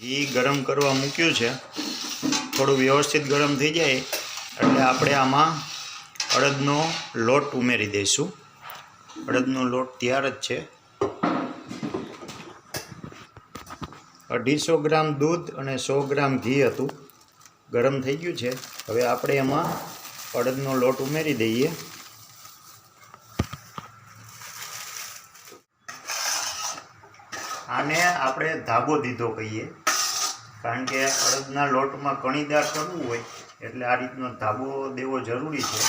ઘી ગરમ કરવા મૂક્યું છે. થોડું વ્યવસ્થિત ગરમ થઈ જાય એટલે આપણે આમાં અડદનો લોટ ઉમેરી દઈશું. અડદનો લોટ તૈયાર જ છે. અઢીસો ગ્રામ દૂધ અને સો ગ્રામ ઘી હતું. ગરમ થઈ ગયું છે. હવે આપણે એમાં અડદનો લોટ ઉમેરી દઈએ. આને આપણે ધાબો દીધો કહીએ. કારણ કે અડદના લોટમાં કણીદાર કરવું હોય, એટલે આ રીતનો ધાબો દેવો જરૂરી છે.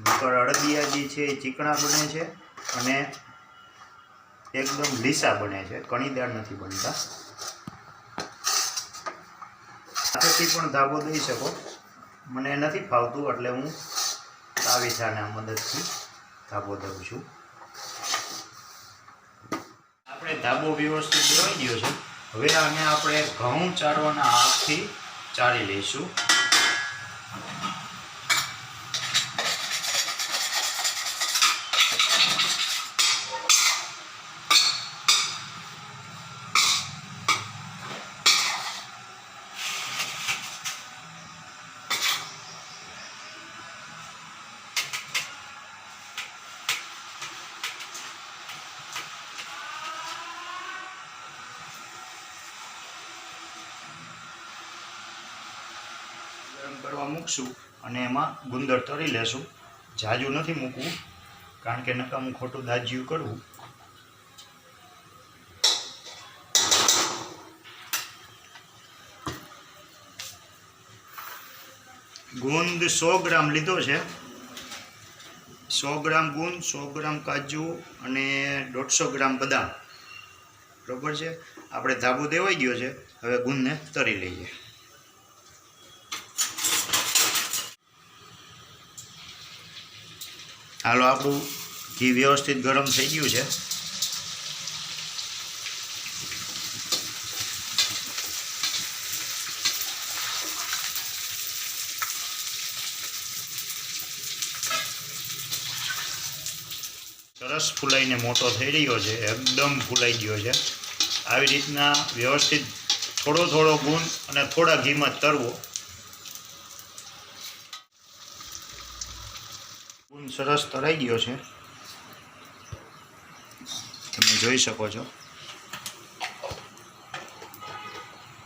નકર અડદિયા જે છે એ ચીકણા બને છે અને એકદમ લીસા બને છે. કણીદાર નથી બનતા. સાથેથી પણ ધાબો દઈ શકો. મને નથી ફાવતું, એટલે હું તાવીસાના મદદથી ધાબો દઉં છું. આપણે ધાબો વ્યવસ્થિત દોઈ ગયો છે. હવે આને આપણે ઘઉં ચારવાના હાથથી ચાળી લઈશું ગરમ કરવા મૂકશું અને એમાં ગુંદર તરી લેશું. જાજુ નથી મૂકવું, કારણ કે નકામું ખોટું દાજ્યું કરવું. ગુંદ સો ગ્રામ લીધો છે. સો ગ્રામ ગુંદ, સો ગ્રામ કાજુ અને દોઢસો ગ્રામ બદામ. બરોબર છે? આપણે ધાબો દેવાઈ ગયો છે. હવે ગુંદને તરી લઈએ. હાલો, આપણું ઘી વ્યવસ્થિત ગરમ થઈ ગયું છે. સરસ ફૂલાઈને મોટો થઈ રહ્યો છે, એકદમ ફૂલાઈ ગયો છે. આવી રીતના વ્યવસ્થિત થોડો થોડો ગુણ અને થોડા ઘીમાં તરવો. સરસ તરાઈ ગયો છે. તમે જોઈ શકો છો.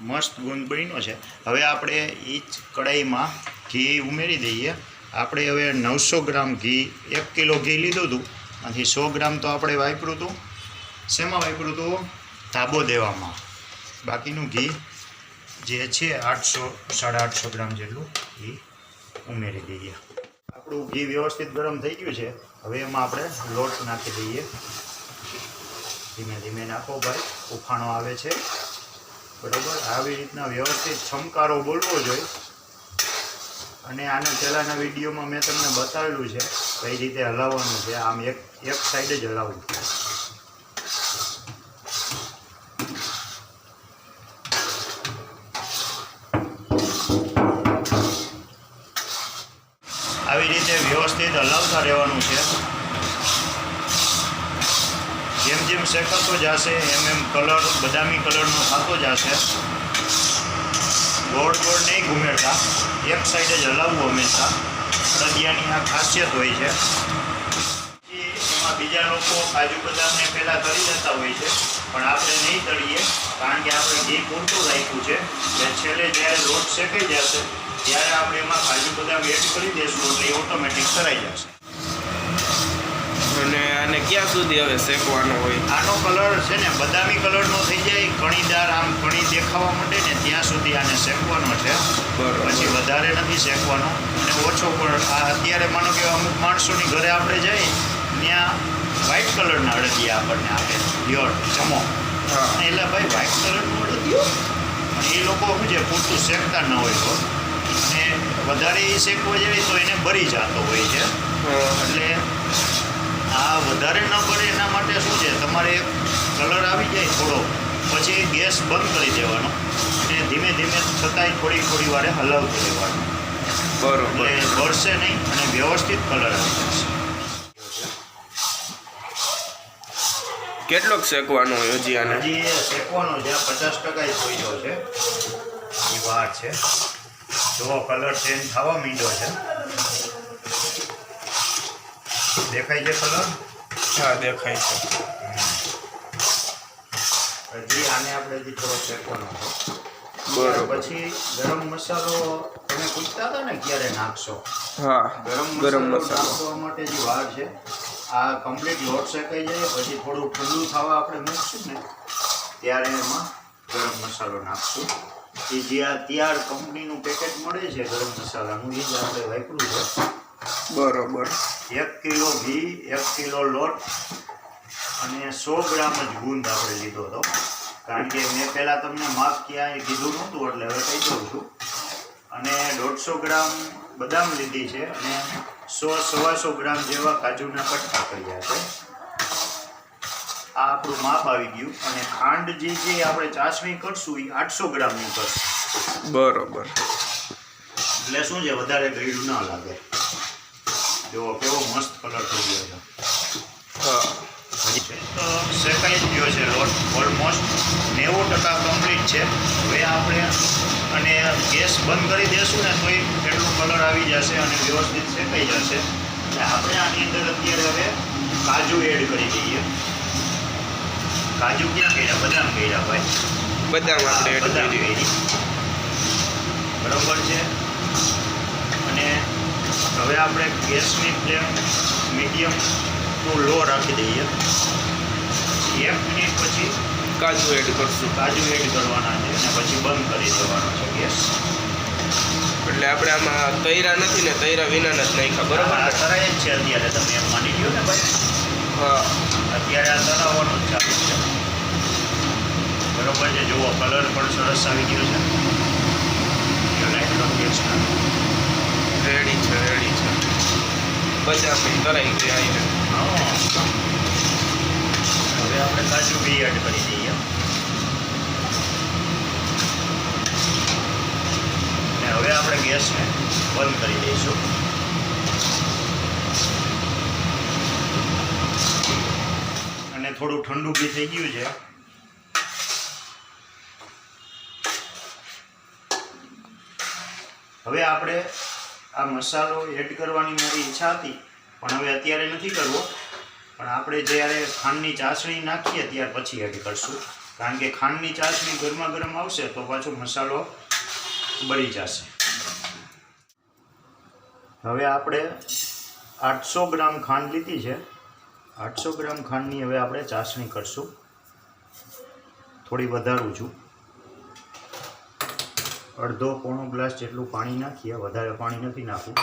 મસ્ત ગુંદ છે. હવે આપણે એ જ કડાઈમાં ઘી ઉમેરી દઈએ. આપણે હવે નવસો ગ્રામ ઘી, એક કિલો ઘી લીધું હતું. આથી સો ગ્રામ તો આપણે વાપર્યું હતું. શેમાં વાપર્યું હતું? ધાબો દેવામાં. બાકીનું ઘી જે છે આઠસો, સાડા આઠસો ગ્રામ જેટલું ઘી ઉમેરી દઈએ. આપણું ઘી વ્યવસ્થિત ગરમ થઈ ગયું છે. હવે એમાં આપણે લોટ નાખી દઈએ. ધીમે ધીમે નાખો ભાઈ. ઉફાણો આવે છે. બરાબર? આવી રીતના વ્યવસ્થિત છમકારો બોલવો જોઈએ. અને આને પહેલાંના વિડીયોમાં મેં તમને બતાવેલું છે કઈ રીતે હલાવવાનું છે. આમ એક એક સાઈડ જ હલાવવું આવી રીતે વ્યવસ્થિત હલાવતા રહેવાનું છે. જેમ જેમ શેકાતો જશે, એમ એમ કલર, બદામી કલરનો થતો જશે. ગોળ ગોળ નહીં ઘૂમેડતા. એક સાઈડ જ હલાવવું હંમેશા. અડદિયાની આ ખાસિયત હોય છે. એમાં બીજા લોકો કાજુ બદામને પહેલાં કરી દેતા હોય છે. પણ આપણે નહીં તળીએ, કારણ કે આપણે ઘી પૂરતું રાખ્યું છે. એટલે છેલ્લે જ્યારે લોટ શેકાઈ જશે ત્યારે આપણે એમાં કાજુ બદામ એડ કરી દઈશું એટલે એ ઓટોમેટિક તરાઈ જશે. અને આને ક્યાં સુધી હવે શેકવાનો હોય? આનો કલર છે ને બદામી કલરનો થઈ જાય કણીદાર આમ કણી દેખાવા માટે ને ત્યાં સુધી આને શેકવાનો છે. બરાબર. પછી વધારે નથી શેકવાનો. અને ઓછો પણ આ અત્યારે માનો કે અમુક માણસોની ઘરે આપણે જઈએ ત્યાં વ્હાઇટ કલરના અડદિયા આપણને આપે યોર હા. એટલે ભાઈ વ્હાઇટ કલરનું અડદિયો? એ લોકો શું છે પૂરતું શેકતા ન હોય તો. અને વધારે એ શેકવા જાય તો એને બળી જતો હોય છે. એટલે આ વધારે ન પડે એના માટે શું છે? તમારે કલર આવી જાય થોડો પછી ગેસ બંધ કરી દેવાનો અને ધીમે ધીમે છતાંય થોડી થોડી વારે હલાવતું રહેવાનું. બરોબર. એટલે બળશે નહીં અને વ્યવસ્થિત કલર આવી જશે. કેટલોક શેકવાનો હોય હજી આને? હજી એ શેકવાનો છે પચાસ ટકા જ કોઈનો છે. એ વાર છે. જો કલર ચેન્જ થવા માંડ્યો છે. દેખાય છે કલર હા દેખાય છે. હજી આને આપણે હજી થોડો શેકવાનો છે. પછી ગરમ મસાલો તમે પૂછતા હતા ને ક્યારે નાખશો? હા ગરમ મસાલો નાખવા માટે જે વાર છે આ કમ્પ્લીટ લોટ શેકાઈ જાય પછી થોડું ઠંડુ થવા આપણે મૂકશું ને ત્યારે એમાં ગરમ મસાલો નાખશું. એ જે આ તૈયાર કંપનીનું પેકેટ મળે છે ગરમ મસાલાનું એ જ આપણે વાપર્યું છે. બરોબર. એક કિલો ઘી એક કિલો લોટ અને સો ગ્રામ જ ગુંદ આપણે લીધો હતો. કારણ કે મેં પહેલાં તમને માપ ક્યાંય કીધું નહોતું એટલે હવે કહી દઉં છું. અને દોઢસો ગ્રામ બદામ લીધી છે અને સો સવાસો ગ્રામ જેવા કાજુના કટકા કર્યા છે. આ આપણું માપ આવી ગયું અને ખાંડ જે જે આપણે ચાસણી કરશું એ આઠસો ગ્રામની કરશું. બરોબર. એટલે શું છે વધારે ગળ્યું ના લાગે. જો કેવો મસ્ત કલર થઈ ગયો છે. તો શેકાઈ જ ગયો છે લોટ ઓલમોસ્ટ નેવું ટકા કમ્પ્લીટ છે. હવે આપણે અને ગેસ બંધ કરી દેશું ને તો એટલું કલર આવી જશે અને વ્યવસ્થિત શેકાઈ જશે. એટલે આપણે આની અંદર અત્યારે હવે કાજુ એડ કરી દઈએ. કાજુ ક્યાં કર્યા બદામ કર્યા ભાઈ બદામ આપણે એડ બદામ કરી બરોબર છે અને હવે આપણે ગેસની ફ્લેમ મીડિયમ ટુ લો રાખી દઈએ એક મિનિટ પછી કાજુ એડ કરશું કાજુ એડ કરવાના છે અને પછી બંધ કરી દેવાનો છે ગેસ એટલે આપણે આમાં તૈરા નથી ને તૈરા વિનાના જ નાખ્યા બરાબર? તરાય જ છે અત્યારે તમે એમ માની લ્યો ને ભાઈ હા અત્યારે આ તળાવવાનું જ ચાલુ છે. બરોબર છે, જુઓ, કલર પણ સરસ આવી ગયો છે. જો ને. એકદમ ટેસ્ટ રેડી છે. રેડી છે બધા બી કરાવી ગયા હવે આપણે કાચું બી એડ કરી દઈએ. હવે આપણે ગેસને બંધ કરી દઈશું. થોડું ઠંડુ બી થઈ ગયું છે. હવે આપણે આ મસાલો એડ કરવાની મારી ઈચ્છા હતી, પણ હવે અત્યારે નથી કરવો. પણ આપણે જ્યારે ખાંડની ચાસણી નાખીએ ત્યાર પછી એડ કરશું. કારણ કે ખાંડની ચાસણી ગરમા ગરમ આવશે તો પાછો મસાલો બળી જશે. હવે આપણે આઠસો ગ્રામ ખાંડ લીધી છે. આઠસો ગ્રામ ખાંડની હવે આપણે ચાસણી કરશું. થોડી વધારું છું. અડધો પોણો ગ્લાસ જેટલું પાણી નાખીએ વધારે પાણી નથી નાખવું.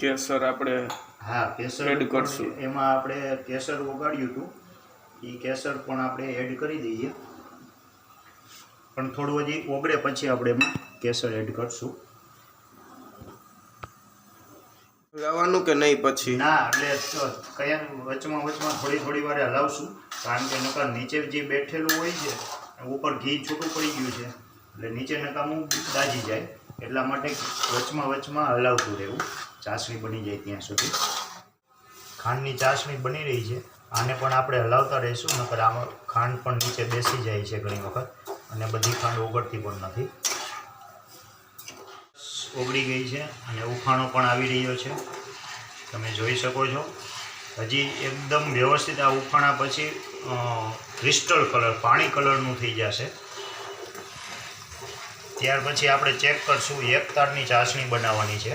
કેસર આપણે હા કેસર એડ કરશું. એમાં આપણે કેસર ઓગાળ્યું હતું. એ કેસર પણ આપણે એડ કરી દઈએ. પણ થોડું હજી ઓગળે પછી આપણે એમાં કેસર એડ કરશું. લાવવાનું કે નહીં પછી? ના, એટલે કયા વચમાં વચમાં થોડી થોડી વારે હલાવશું. કારણ કે નકર નીચે જે બેઠેલું હોય છે, ઉપર ઘી છૂટું પડી ગયું છે. એટલે નીચે નકામું દાજી જાય. એટલા માટે વચમાં વચમાં હલાવતું રહેવું. ચાસણી બની જાય ત્યાં સુધી. ખાંડની ચાસણી બની રહી છે. આને પણ આપણે હલાવતા રહીશું. નકર આમાં ખાંડ પણ નીચે બેસી જાય છે ઘણી વખત. અને બધી ખાંડ ઓગળતી પણ નથી. ઓગળી ગઈ છે અને ઉખાણો પણ આવી રહ્યો છે. તમે જોઈ શકો છો. હજી એકદમ વ્યવસ્થિત આ ઉખાણા પછી ક્રિસ્ટલ કલર પાણી કલરનું થઈ જશે. ત્યાર પછી આપણે ચેક કરશું એક તારની ચાસણી બનાવવાની છે.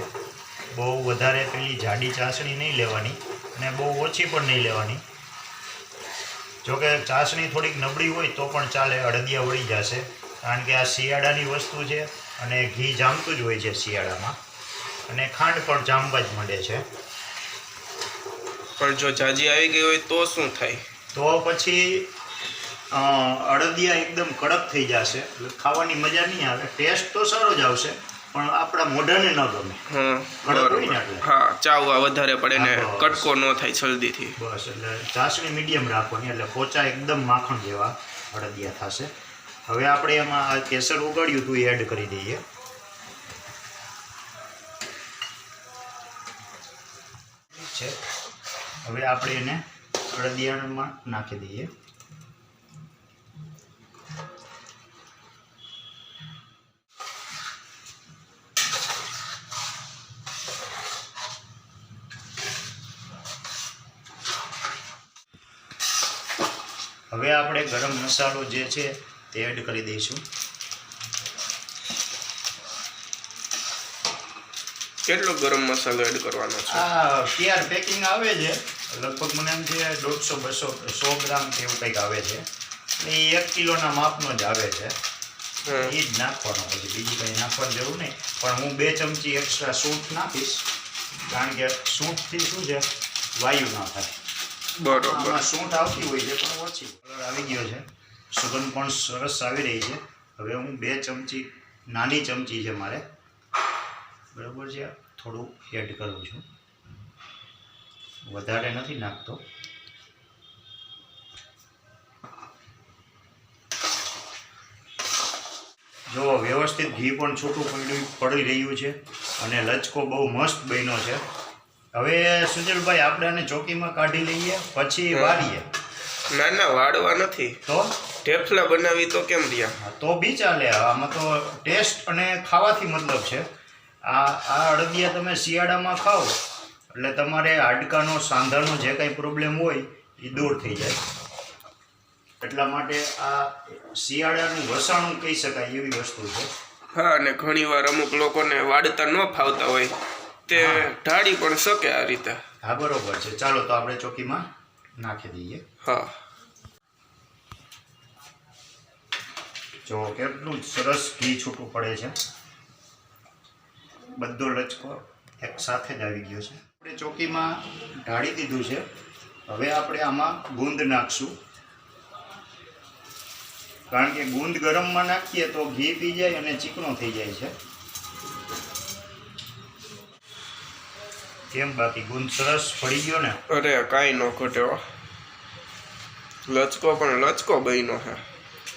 બહુ વધારે પેલી જાડી ચાસણી નહીં લેવાની અને બહુ ઓછી પણ નહીં લેવાની. જોકે ચાસણી થોડીક નબળી હોય તો પણ ચાલે, અડદિયા વળી જશે. કારણ કે આ શિયાળાની વસ્તુ છે અને ઘી જામતું જ હોય છે શિયાળામાં. અને ખાંડ પણ જામવા જ મળે છે. પણ જો જાજી આવી ગઈ હોય તો શું થાય? તો પછી અડદિયા એકદમ કડક થઈ જશે. એટલે ખાવાની મજા નહીં આવે. ટેસ્ટ તો સારો જ આવશે પણ આપણા મોઢાને ન ગમે. હા હોય ને એટલે. હા ચાવવા વધારે પડે ને કટકો ન થાય જલ્દીથી. બસ એટલે ચાસણી મીડિયમ રાખવાની એટલે પોચા એકદમ માખણ જેવા અડદિયા થશે. હવે આપણે એમાં આ કેસર ઉગાડ્યું હતું એડ કરી દઈએ. હવે આપણે એને અડદિયાણમાં નાખી દઈએ. હવે આપણે ગરમ મસાલો જે છે તે એડ કરી દઈશું. કેટલો ગરમ મસાલો એડ કરવાનો છે? આ તૈયાર પેકિંગ આવે છે. લગભગ મને એમ છે દોઢસો બસો સો ગ્રામ કે એવું કંઈક આવે છે. એ એક કિલોના માપનો જ આવે છે. એ જ નાખવાનો પછી બીજી કંઈ નાખવાની જરૂર નહીં. પણ હું બે ચમચી એક્સ્ટ્રા સૂંઠ નાખીશ. કારણ કે સૂંઠથી શું છે? વાયુ ના થાય. બરોબર. સૂંઠ આવતી હોય છે પણ ઓછી. કલર આવી ગયો છે. સુગંધ પણ સરસ આવી રહી છે. હવે હું બે ચમચી નાની ચમચી છે મારે. બરાબર છે? થોડું એડ કરું છું. વધારે નથી નાખતો. જો વ્યવસ્થિત ઘી પણ છૂટું પડ્યું પડી રહ્યું છે અને લચકો બહુ મસ્ત બન્યો છે. હવે સુજલભાઈ આપણે આને ચોકીમાં કાઢી લઈએ પછી વાળીએ. ના ના વાળવા નથી. તો? ઢેફલા બનાવી તો કેમ રહ્યા? તો બી ચાલે. આમાં તો ટેસ્ટ અને ખાવાથી મતલબ છે. આ આ અડદિયા તમે શિયાળામાં ખાઓ એટલે તમારે હાડકાનો સાંધાનો જે કાંઈ પ્રોબ્લેમ હોય એ દૂર થઈ જાય. એટલા માટે આ શિયાળાનું વસાણું કહી શકાય એવી વસ્તુ છે. હા અને ઘણી વાર અમુક લોકોને વાડતા ન ફાવતા હોય. તે ઢાળી પણ શકે આ રીતે. હા બરોબર છે. ચાલો તો આપણે ચોકીમાં નાખી દઈએ. હા. જો કેટલું સરસ ઘી છૂટું પડે છે. બધો લચકો એક સાથે જ આવી ગયો છે. આપણે ચોકીમાં ઢાળી દીધું છે. હવે આપણે આમાં ગુંદ નાખશું. કારણ કે ગુંદ ગરમમાં નાખીએ તો ઘી પી જાય અને ચીકણો થઈ જાય છે. કેમ બાકી? ગુંદ સરસ પડી ગયો ને? અરે કાંઈ ન ઘટ્યો હો. લચકો પણ લચકો બન્યો છે.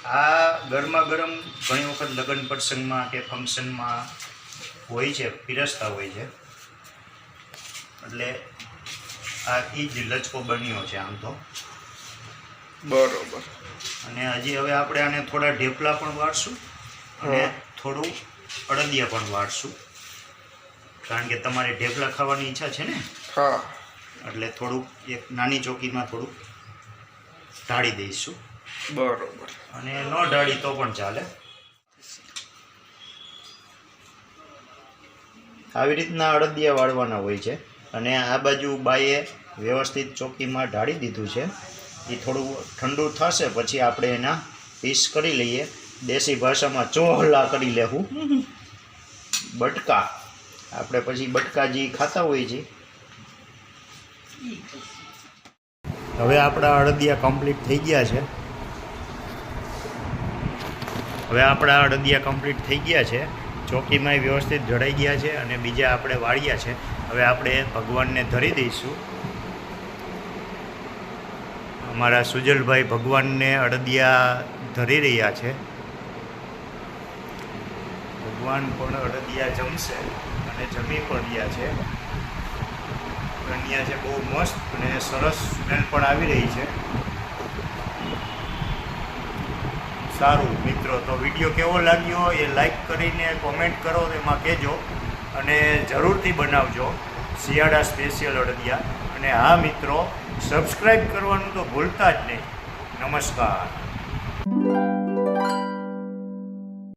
આ ગરમા ગરમ ઘણી વખત લગ્ન પ્રસંગમાં કે ફંક્શનમાં હોય છે પીરસતા હોય છે. એટલે આ એ જ લચકો બન્યો છે આમ તો. બરોબર. અને હજી હવે આપણે આને થોડા ઢેપલા પણ વાળશું અને. થોડું અડદિયા પણ વાળશું. કારણ કે તમારે ઢેપલા ખાવાની ઈચ્છા છે ને? હા. એટલે થોડુંક એક નાની ચોકીમાં થોડુંક ઢાળી દઈશું. બરોબર. અને ન ઢાળી તો પણ ચાલે. આવી રીતના અડદિયા વાળવાના હોય છે. અને આ બાજુ બાઈએ વ્યવસ્થિત ચોકીમાં ઢાળી દીધું છે. એ થોડું ઠંડુ થશે, પછી આપણે એના પીસ કરી લઈએ. દેશી ભાષામાં ચોહલા કરી લેવું. બટકા. આપણે પછી બટકા જે ખાતા હોઈએ છીએ. હવે આપણા અડદિયા કમ્પ્લીટ થઈ ગયા છે. હવે આપણા અડદિયા કમ્પ્લીટ થઈ ગયા છે. ચોકીમાં વ્યવસ્થિત જડાઈ ગયા છે અને બીજા આપણે વાળ્યા છે. હવે આપણે ભગવાનને ધરી દઈશું. અમારા સુજલભાઈ ભગવાનને અડદિયા ધરી રહ્યા છે. ભગવાન પણ અડદિયા જમશે અને જમી પણ રહ્યા છે. બન્યા છે બહુ મસ્ત અને સરસ સ્મેલ પણ આવી રહી છે. સારું. મિત્રો, તો વીડિયો કેવો લાગ્યો એ લાઈક કરીને કોમેન્ટ કરો, એમાં કહેજો. અને જરૂરથી બનાવજો. શિયાળા સ્પેશિયલ અડદિયા. અને હા, મિત્રો સબસ્ક્રાઈબ કરવાનું તો ભૂલતા જ નહીં. નમસ્કાર.